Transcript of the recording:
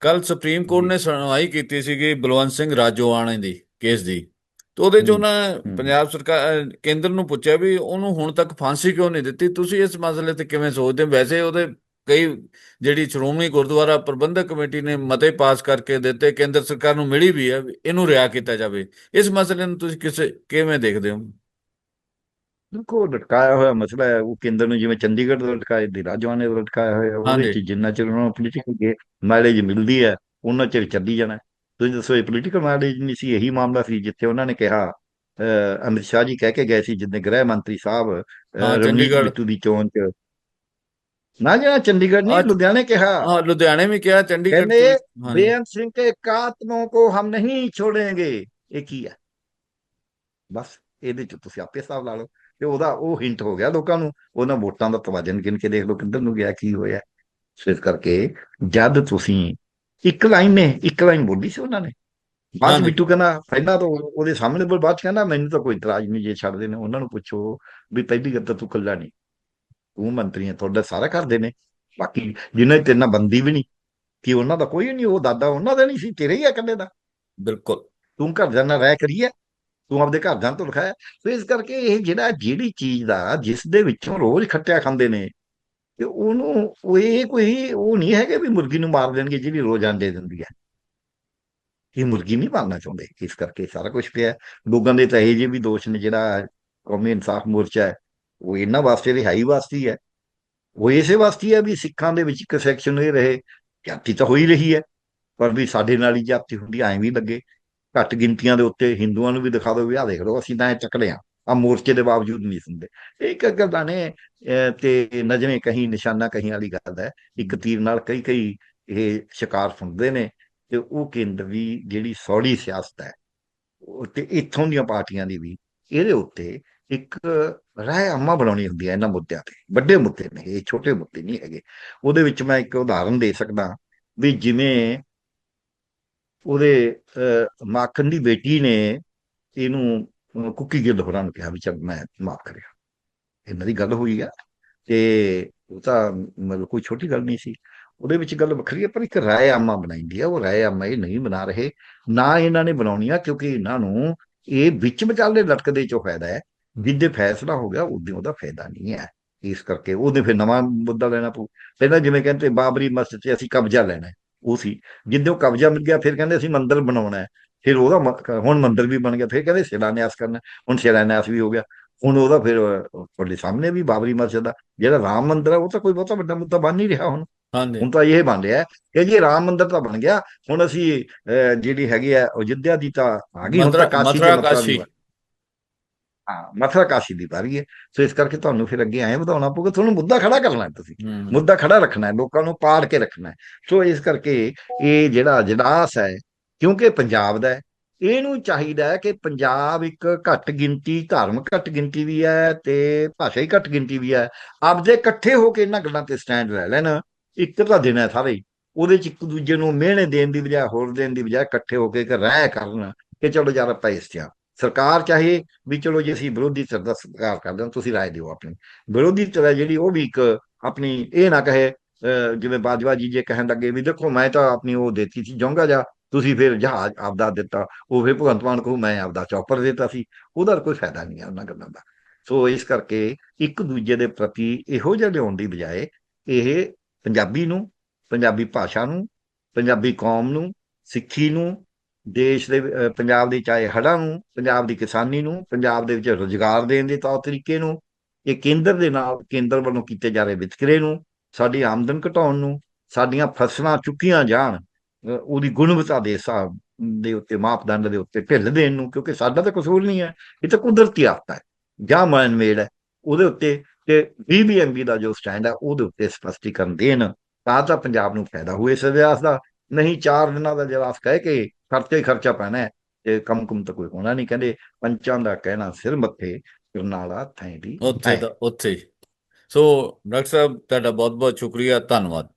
ਕੱਲ supreme court. ਨੇ ਸੁਣਵਾਈ ਕੀਤੀ ਸੀਗੀ ਬਲਵੰਤ ਸਿੰਘ ਰਾਜੋਆਣੇ ਦੀ ਕੇਸ ਦੀ। ਤੇ ਉਹਦੇ ਚ ਉਹਨਾਂ। ਪੰਜਾਬ ਸਰਕਾਰ ਕੇਂਦਰ ਨੂੰ ਪੁੱਛਿਆ ਵੀ ਉਹਨੂੰ ਹੁਣ ਤੱਕ ਫਾਂਸੀ ਕਿਉਂ ਨਹੀਂ ਦਿੱਤੀ? ਤੁਸੀਂ ਇਸ ਮਸਲੇ ਤੇ ਕਿਵੇਂ ਸੋਚਦੇ ਹੋ? ਵੈਸੇ ਉਹਦੇ ਕਈ ਜਿਹੜੀ ਸ਼੍ਰੋਮਣੀ ਗੁਰਦੁਆਰਾ ਪ੍ਰਬੰਧਕ ਕਮੇਟੀ ਨੇ ਮਤੇ ਪਾਸ ਕਰਕੇ ਦਿੱਤੇ ਕੇਂਦਰ ਸਰਕਾਰ ਨੂੰ ਮਿਲੀ ਵੀ ਹੈ ਇਹਨੂੰ ਰਿਹਾ ਕੀਤਾ ਜਾਵੇ। ਇਸ ਮਸਲੇ ਨੂੰ ਤੁਸੀਂ ਕਿਸੇ ਕਿਵੇਂ ਦੇਖਦੇ ਹੋ? ਬਿਲਕੁਲ ਲਟਕਾਇਆ ਹੋਇਆ ਮਸਲਾ ਹੈ ਉਹ ਕੇਂਦਰ ਨੂੰ ਜਿਵੇਂ ਚੰਡੀਗੜ੍ਹ ਦਾ ਲਟਕਾਇਆ ਦੇ ਜਵਾਨੇ ਦਾ ਲਟਕਾਇਆ ਹੋਇਆ ਉਹਦੇ ਚ ਜਿੰਨਾ ਚਿਰ ਉਹਨਾਂ ਨੂੰ ਪੋਲੀਟੀਕਲ ਮਾਈਲੇਜ ਮਿਲਦੀ ਹੈ ਉਹਨਾਂ ਚਿਰ ਚੱਲੀ ਜਾਣਾ ਤੁਸੀਂ ਦੱਸੋ ਇਹ ਪੋਲੀਟੀਕਲ ਮਾਈਲੇਜ ਨਹੀਂ ਸੀ ਇਹੀ ਮਾਮਲਾ ਸੀ ਜਿੱਥੇ ਉਹਨਾਂ ਨੇ ਕਿਹਾ ਅਮਿਤ ਸ਼ਾਹ ਜੀ ਕਹਿ ਕੇ ਗਏ ਸੀ ਜਿੱਦਾਂ ਗ੍ਰਹਿ ਮੰਤਰੀ ਸਾਹਿਬ ਚੰਡੀਗੜ੍ਹ। ਦੀ ਚੋਣ ਚ। ਨਾ ਜਿਹੜਾ ਚੰਡੀਗੜ੍ਹ ਨਹੀਂ ਲੁਧਿਆਣੇ ਕਿਹਾ। ਹਾਂ ਲੁਧਿਆਣੇ ਵੀ ਕਿਹਾ ਚੰਡੀਗੜ੍ਹ ਕਹਿੰਦੇ ਬੇਅੰਤ ਸਿੰਘ ਕੇ ਕਾਤਲੋਂ ਕੋ ਹਮ ਨਹੀਂ ਛੋੜੇਗੇ। ਇਹ ਕੀ ਹੈ? ਬਸ ਇਹਦੇ ਚ ਤੁਸੀਂ ਆਪੇ ਹਿਸਾਬ ਲਾ ਲਓ। ਤੇ ਉਹਦਾ ਉਹ ਹਿੰਟ ਹੋ ਗਿਆ ਲੋਕਾਂ ਨੂੰ ਉਹਨਾਂ ਵੋਟਾਂ ਦਾ ਤਵਾਜਨ ਗਿਣ ਕੇ ਦੇਖ ਲਓ ਕਿੱਧਰ ਨੂੰ ਗਿਆ ਕੀ ਹੋਇਆ। ਸੋ ਇਸ ਕਰਕੇ ਜਦ ਤੁਸੀਂ ਇੱਕ ਲਾਈਨ ਨੇ ਇੱਕ ਲਾਈਨ ਬੋਲੀ ਸੀ ਉਹਨਾਂ ਨੇ। ਬਾਅਦ। ਬਿੱਟੂ ਕਹਿੰਦਾ ਪਹਿਲਾਂ ਤਾਂ ਉਹ- ਉਹਦੇ ਸਾਹਮਣੇ ਬੋਲ ਬਾਅਦ ਕਹਿੰਦਾ ਮੈਨੂੰ ਤਾਂ ਕੋਈ ਇਤਰਾਜ਼ ਨਹੀਂ ਜੇ ਛੱਡਦੇ ਨੇ ਉਹਨਾਂ ਨੂੰ ਪੁੱਛੋ ਵੀ ਪਹਿਲੀ ਗੱਲ ਤਾਂ ਤੂੰ ਇਕੱਲਾ ਨਹੀਂ। ਤੂੰ ਮੰਤਰੀ ਹੈ ਤੁਹਾਡਾ ਸਾਰਾ ਕਰਦੇ ਨੇ। ਬਾਕੀ ਜਿਨ੍ਹਾਂ ਤੇਰੇ ਨਾਲ ਬੰਦੀ ਵੀ ਨਹੀਂ ਕਿ ਉਹਨਾਂ ਦਾ ਕੋਈ ਨਹੀਂ ਉਹ ਦਾਦਾ ਉਹਨਾਂ ਦਾ ਨਹੀਂ ਸੀ ਤੇਰੇ ਹੀ ਆ ਇਕੱਲੇ ਦਾ। ਬਿਲਕੁਲ। ਤੂੰ ਘਰ ਨਾਲ ਰਹਿ ਕਰੀਏ। ਤੂੰ ਆਪਦੇ ਘਰ ਤੋਂ ਲਿਖਾਇਆ ਸੋ ਇਸ ਕਰਕੇ ਇਹ ਜਿਹੜਾ ਜਿਹੜੀ ਚੀਜ਼ ਦਾ, ਜਿਸ ਦੇ ਵਿੱਚੋਂ ਰੋਜ਼ ਖੱਟਿਆ ਖਾਂਦੇ ਨੇ, ਤੇ ਉਹਨੂੰ, ਉਹ ਇਹ ਕੋਈ, ਉਹ ਨਹੀਂ ਹੈਗੇ ਵੀ ਮੁਰਗੀ ਨੂੰ ਮਾਰ ਦੇਣਗੇ, ਜਿਹੜੀ ਰੋਜ਼ ਆਂਡੇ ਦਿੰਦੀ ਹੈ। ਇਹ ਮੁਰਗੀ ਨਹੀਂ ਮਾਰਨਾ ਚਾਹੁੰਦੇ। ਇਸ ਕਰਕੇ ਸਾਰਾ ਕੁਝ ਪਿਆ। ਲੋਕਾਂ ਦੇ ਤਾਂ ਇਹ ਜੇ ਵੀ ਦੋਸ਼ ਨੇ ਜਿਹੜਾ ਕੌਮੀ ਇਨਸਾਫ ਮੋਰਚਾ ਹੈ। ਉਹ ਇਹਨਾਂ ਵਾਸਤੇ ਰਿਹਾਈ ਵਾਸਤੇ ਹੈ ਉਹ ਇਸੇ ਵਾਸਤੇ ਹੈ ਵੀ ਸਿੱਖਾਂ ਦੇ ਵਿੱਚ ਇੱਕ ਸੈਕਸ਼ਨ ਇਹ ਰਹੇ, ਜਾਤੀ ਤਾਂ ਹੋ ਹੀ ਰਹੀ ਹੈ, ਪਰ ਵੀ ਸਾਡੇ ਨਾਲ ਹੀ ਜਾਤੀ ਹੁੰਦੀ ਐਵੇਂ ਵੀ ਲੱਗੇ। ਘੱਟ ਗਿਣਤੀਆਂ ਦੇ ਉੱਤੇ ਹਿੰਦੂਆਂ ਨੂੰ ਵੀ ਦਿਖਾ ਦਿਓ ਵੀ ਆਹ ਦੇਖ ਲਓ ਅਸੀਂ ਤਾਂ ਐ ਚੱਕੜੇ ਆ ਆ ਮੋਰਚੇ ਦੇ ਬਾਵਜੂਦ ਨਹੀਂ ਸੁਣਦੇ। ਇਹ ਇੱਕ ਗੱਲਾਂ ਨੇ ਤੇ ਨਜਮੇ ਕਹੀਂ ਨਿਸ਼ਾਨਾ ਕਹੀਂ ਵਾਲੀ ਗੱਲ ਹੈ। ਇੱਕ ਤੀਰ ਨਾਲ ਕਈ ਕਈ ਇਹ ਸ਼ਿਕਾਰ ਸੁਣਦੇ ਨੇ ਤੇ ਉਹ ਕੇਂਦਰ ਦੀ ਜਿਹੜੀ ਸੌੜੀ ਸਿਆਸਤ ਹੈ ਤੇ ਇੱਥੋਂ ਦੀਆਂ ਪਾਰਟੀਆਂ ਦੀ ਵੀ ਇਹਦੇ ਉੱਤੇ ਇੱਕ ਰਾਏ ਅਮਾ ਬਣਾਉਣੀ ਹੁੰਦੀ ਹੈ ਇਹਨਾਂ ਮੁੱਦਿਆਂ ਤੇ। ਵੱਡੇ ਮੁੱਦੇ ਨੇ ਇਹ ਛੋਟੇ ਮੁੱਦੇ ਨਹੀਂ ਹੈਗੇ। ਉਹਦੇ ਵਿੱਚ ਮੈਂ ਇੱਕ ਉਦਾਹਰਨ ਦੇ ਸਕਦਾ ਵੀ ਜਿਵੇਂ ਉਹਦੇ ਅਹ, ਮਾਖਣ ਦੀ ਬੇਟੀ ਨੇ ਇਹਨੂੰ ਕੁੱਕੀ ਗਿੱਲ ਹੋਰਾਂ ਨੂੰ ਕਿਹਾ ਵੀ ਚੱਲ ਮੈਂ ਮਾਫ ਕਰਿਆ। ਇਹਨਾਂ ਦੀ ਗੱਲ ਹੋਈ ਆ ਤੇ ਉਹ ਤਾਂ ਮਤਲਬ ਕੋਈ ਛੋਟੀ ਗੱਲ ਨਹੀਂ ਸੀ। ਉਹਦੇ ਵਿੱਚ ਗੱਲ ਵੱਖਰੀ ਹੈ ਪਰ ਇੱਕ ਰਾਏ ਆਮਾ ਬਣਾਈਂਦੀ ਆ। ਉਹ ਰਾਏ ਆਮਾ ਇਹ ਨਹੀਂ ਬਣਾ ਰਹੇ ਨਾ ਇਹਨਾਂ ਨੇ ਬਣਾਉਣੀ ਆ ਕਿਉਂਕਿ ਇਹਨਾਂ ਨੂੰ ਇਹ ਵਿੱਚ ਵਿਚਾਲੇ ਲਟਕਦੇ ਚੋਂ ਫਾਇਦਾ ਹੈ। ਜਿੱਦੇ ਫੈਸਲਾ ਹੋ ਗਿਆ ਉਦੋਂ ਉਹਦਾ ਫਾਇਦਾ ਨਹੀਂ ਹੈ। ਇਸ ਕਰਕੇ ਉਹਦੇ ਫਿਰ ਨਵਾਂ ਮੁੱਦਾ ਲੈਣਾ ਪਊ। ਪਹਿਲਾਂ ਜਿਵੇਂ ਕਹਿੰਦੇ ਬਾਬਰੀ ਮਸਜਿਦ ਤੇ ਅਸੀਂ ਕਬਜ਼ਾ ਲੈਣਾ ਉਹ ਸੀ। ਜਿੱਦੋਂ ਕਬਜ਼ਾ ਮਿਲ ਗਿਆ ਫਿਰ ਕਹਿੰਦੇ ਅਸੀਂ ਮੰਦਿਰ ਬਣਾਉਣਾ ਹੈ। ਫਿਰ ਉਹਦਾ ਹੁਣ ਮੰਦਿਰ ਵੀ ਬਣ ਗਿਆ। ਫਿਰ ਕਹਿੰਦੇ ਸ਼ਿਲਾਨਿਆਸ ਕਰਨਾ ਹੁਣ ਸ਼ਿਲਾਨਿਆਸ ਵੀ ਹੋ ਗਿਆ। ਹੁਣ ਉਹਦਾ ਫਿਰ ਤੁਹਾਡੇ ਸਾਹਮਣੇ ਵੀ ਬਾਬਰੀ ਮਸਜਿਦ ਦਾ ਜਿਹੜਾ ਰਾਮ ਮੰਦਿਰ ਹੈ ਉਹ ਤਾਂ ਕੋਈ ਬਹੁਤਾ ਵੱਡਾ ਮੁੱਦਾ ਬਣ ਨਹੀਂ ਰਿਹਾ ਹੁਣ। ਹਾਂਜੀ। ਹੁਣ ਤਾਂ ਇਹ ਬਣ ਰਿਹਾ ਕਿ ਜੀ ਰਾਮ ਮੰਦਿਰ ਤਾਂ ਬਣ ਗਿਆ ਹੁਣ ਅਸੀਂ ਜਿਹੜੀ ਹੈਗੀ ਆ ਅਯੁੱਧਿਆ ਦੀ ਤਾਂ ਆ ਗਈ। ਹੁਣ ਤਾਂ ਕਾਸ਼ੀ ਤੇ ਮਥੁਰਾ ਦੀ ਕਾਸ਼ੀ। ਹਾਂ ਮਥੁਰਾ ਕਾਸ਼ੀ ਦੀ ਵਾਰੀ ਹੈ। ਸੋ ਇਸ ਕਰਕੇ ਤੁਹਾਨੂੰ ਫਿਰ ਅੱਗੇ ਐਂ ਵਧਾਉਣਾ ਪਊਗਾ ਤੁਹਾਨੂੰ ਮੁੱਦਾ ਖੜਾ ਕਰਨਾ ਹੈ ਤੁਸੀਂ। ਹੂੰ। ਮੁੱਦਾ ਖੜਾ ਰੱਖਣਾ ਹੈ ਲੋਕਾਂ ਨੂੰ ਪਾੜ ਕੇ ਰੱਖਣਾ ਹੈ। ਸੋ ਇਸ ਕਰਕੇ ਇਹ ਜਿਹੜਾ ਜਨਾਸ ਹੈ ਕਿਉਂਕਿ ਪੰਜਾਬ ਦਾ ਹੈ ਇਹਨੂੰ ਚਾਹੀਦਾ ਹੈ ਕਿ ਪੰਜਾਬ ਇੱਕ ਘੱਟ ਗਿਣਤੀ ਧਾਰਮਿਕ ਘੱਟ ਗਿਣਤੀ ਵੀ ਹੈ ਤੇ ਭਾਸ਼ਾਈ ਘੱਟ ਗਿਣਤੀ ਵੀ ਹੈ। ਆਪਦੇ ਇਕੱਠੇ ਹੋ ਕੇ ਇਹਨਾਂ ਗੱਲਾਂ ਤੇ ਸਟੈਂਡ ਲੈ ਲੈਣ। ਇੱਕ ਤਾਂ ਦਿਨ ਹੈ ਸਾਰੇ। ਹੀ। ਉਹਦੇ ਚ ਇੱਕ ਦੂਜੇ ਨੂੰ ਮਿਹਣੇ ਦੇਣ ਦੀ ਬਜਾਏ ਹੋਰ ਦੇਣ ਦੀ ਬਜਾਏ ਇਕੱਠੇ ਹੋ ਕੇ ਇੱਕ ਰਾਇ ਕਰਨ ਕਿ ਚਲੋ ਯਾਰ ਆਪਾਂ ਇਸ ਤੇ ਆ। ਸਰਕਾਰ ਚਾਹੇ ਵੀ ਚਲੋ ਜੇ ਅਸੀਂ ਵਿਰੋਧੀ ਧਿਰ ਦਾ ਸਤਿਕਾਰ ਕਰਦੇ ਹਾਂ, ਤੁਸੀਂ ਰਾਏ ਦਿਓ ਆਪਣੀ। ਵਿਰੋਧੀ ਧਿਰ ਹੈ ਜਿਹੜੀ, ਉਹ ਵੀ ਇੱਕ ਆਪਣੀ ਇਹ ਨਾ ਕਹੇ ਜਿਵੇਂ ਬਾਜਵਾ ਜੀ ਜੇ ਕਹਿਣ ਲੱਗੇ ਵੀ ਦੇਖੋ ਮੈਂ ਤਾਂ ਆਪਣੀ ਉਹ ਦੇਤੀ ਸੀ, ਜੋਂਗਾ ਜਾ ਤੁਸੀਂ ਫਿਰ ਜਹਾਜ਼ ਆਪਦਾ ਦਿੱਤਾ, ਉਹ ਫਿਰ ਭਗਵੰਤ ਮਾਨ ਕਹੂ ਮੈਂ ਆਪਦਾ ਚੌਪਰ ਦਿੱਤਾ ਸੀ, ਉਹਦਾ ਕੋਈ ਫਾਇਦਾ ਨਹੀਂ ਹੈ ਉਹਨਾਂ ਗੱਲਾਂ ਦਾ। ਸੋ ਇਸ ਕਰਕੇ ਇੱਕ ਦੂਜੇ ਦੇ ਪ੍ਰਤੀ ਇਹੋ ਜਿਹਾ ਲਿਆਉਣ ਦੀ ਬਜਾਏ ਇਹ ਪੰਜਾਬੀ ਨੂੰ, ਪੰਜਾਬੀ ਭਾਸ਼ਾ ਨੂੰ, ਪੰਜਾਬੀ ਕੌਮ ਨੂੰ, ਸਿੱਖੀ ਨੂੰ ਦੇਸ਼ ਦੇ ਪੰਜਾਬ ਦੀ ਚਾਹੇ ਹੜ੍ਹਾਂ ਨੂੰ, ਪੰਜਾਬ ਦੀ ਕਿਸਾਨੀ ਨੂੰ, ਪੰਜਾਬ ਦੇ ਵਿੱਚ ਰੁਜ਼ਗਾਰ ਦੇਣ ਦੇ ਤੌਰ ਤਰੀਕੇ ਨੂੰ, ਇਹ ਕੇਂਦਰ ਦੇ ਨਾਲ ਕੇਂਦਰ ਵੱਲੋਂ ਕੀਤੇ ਜਾ ਰਹੇ ਵਿਤਕਰੇ ਨੂੰ, ਸਾਡੀ ਆਮਦਨ ਘਟਾਉਣ ਨੂੰ, ਸਾਡੀਆਂ ਫਸਲਾਂ ਚੁੱਕੀਆਂ ਜਾਣ ਉਹਦੀ ਗੁਣਵੱਤਾ ਦੇ ਹਿਸਾਬ ਦੇ ਉੱਤੇ, ਮਾਪਦੰਡ ਦੇ ਉੱਤੇ ਢਿੱਲ ਦੇਣ ਨੂੰ, ਕਿਉਂਕਿ ਸਾਡਾ ਤਾਂ ਕਸੂਰ ਨਹੀਂ ਹੈ, ਇਹ ਤਾਂ ਕੁਦਰਤੀ ਆਫਤ ਹੈ, ਜਾਂ ਮੈਨ ਮੇਡ ਹੈ, ਉਹਦੇ ਉੱਤੇ ਤੇ ਬੀਬੀਐਮਬੀ ਦਾ ਜੋ ਸਟੈਂਡ ਹੈ, ਉਹਦੇ ਉੱਤੇ ਸਪਸ਼ਟੀਕਰਨ ਦੇਣ, ਤਾਂ ਤਾਂ ਪੰਜਾਬ ਨੂੰ ਫਾਇਦਾ ਹੋਏ ਇਸ ਅਭਿਆਸ ਦਾ, ਨਹੀਂ ਚਾਰ ਦਿਨਾਂ ਦਾ ਜਵਾਬ ਕਹਿ ਕੇ ਖਰਚਾ ਹੀ ਖਰਚਾ ਪੈਣਾ ਹੈ ਤੇ ਕੰਮ ਕੁਮ ਤਾਂ ਕੋਈ ਹੋਣਾ ਨਹੀਂ। ਕਹਿੰਦੇ ਪੰਚਾਂ ਦਾ ਕਹਿਣਾ ਸਿਰ ਮੱਥੇ ਕਰਨਾਲਾ ਥੈਂ ਦੀ ਉੱਥੇ ਦਾ ਉੱਥੇ। ਸੋ ਡਾਕਟਰ ਸਾਹਿਬ ਤੁਹਾਡਾ ਬਹੁਤ ਬਹੁਤ ਸ਼ੁਕਰੀਆ ਧੰਨਵਾਦ।